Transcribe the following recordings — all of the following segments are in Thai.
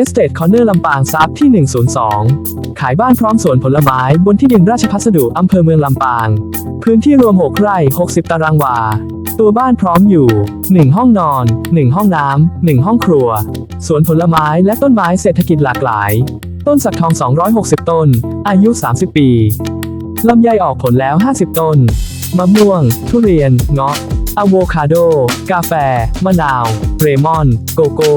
Estate Corner ลำปางซับที่ 102 ขายบ้านพร้อมสวนผลไม้บนที่ดินราชพัสดุอำเภอเมืองลำปาง พื้นที่รวม 6 ไร่ 60 ตารางวา ตัวบ้านพร้อมอยู่ 1 ห้องนอน 1 ห้องน้ำ 1 ห้องครัว สวนผลไม้และต้นไม้เศรษฐกิจหลากหลาย ต้นสักทอง 260 ต้น อายุ 30 ปี ลำไยออกผลแล้ว 50 ต้น มะม่วง ทุเรียน เงาะอะโวคาโด กาแฟ มะนาว เรมอน โกโก้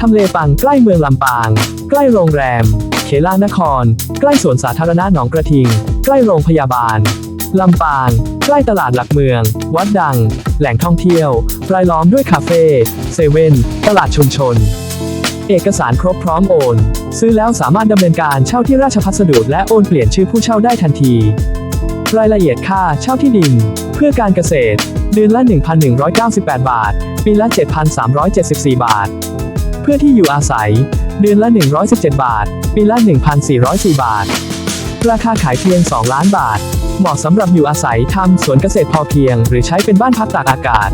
ทำเลปังใกล้เมืองลำปาง ใกล้โรงแรมเขลานคร ใกล้สวนสาธารณะหนองกระทิง ใกล้โรงพยาบาล ลำปาง ใกล้ตลาดหลักเมือง วัดดัง แหล่งท่องเที่ยว รายล้อมด้วยคาเฟ่เซเว่น ตลาดชุมชน เอกสารครบพร้อมโอน ซื้อแล้วสามารถดำเนินการเช่าที่ราชพัสดุและโอนเปลี่ยนชื่อผู้เช่าได้ทันที รายละเอียดค่าเช่าที่ดิน เพื่อการเกษตร เดือนละ 1,198 บาท ปีละ 7,374 บาท พื่อที่อยู่อาศัย เดือนละ 117 บาท ปีละ 1,404 บาท ราคาขายเพียง 2 ล้านบาท เหมาะสำหรับอยู่อาศัยทำสวนเกษตรพอเพียง หรือใช้เป็นบ้านพักตากอากาศ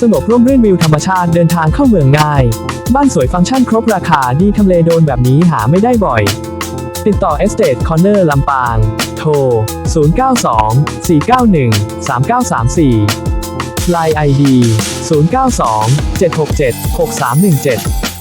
สงบร่มรื่นวิวธรรมชาติเดินทางเข้าเมืองง่าย บ้านสวยฟังก์ชันครบราคาดีทำเลโดนแบบนี้หาไม่ได้บ่อย ติดต่อ Estate Corner ลำปาง โทร 092 491 3934 Line ID 092 767 6317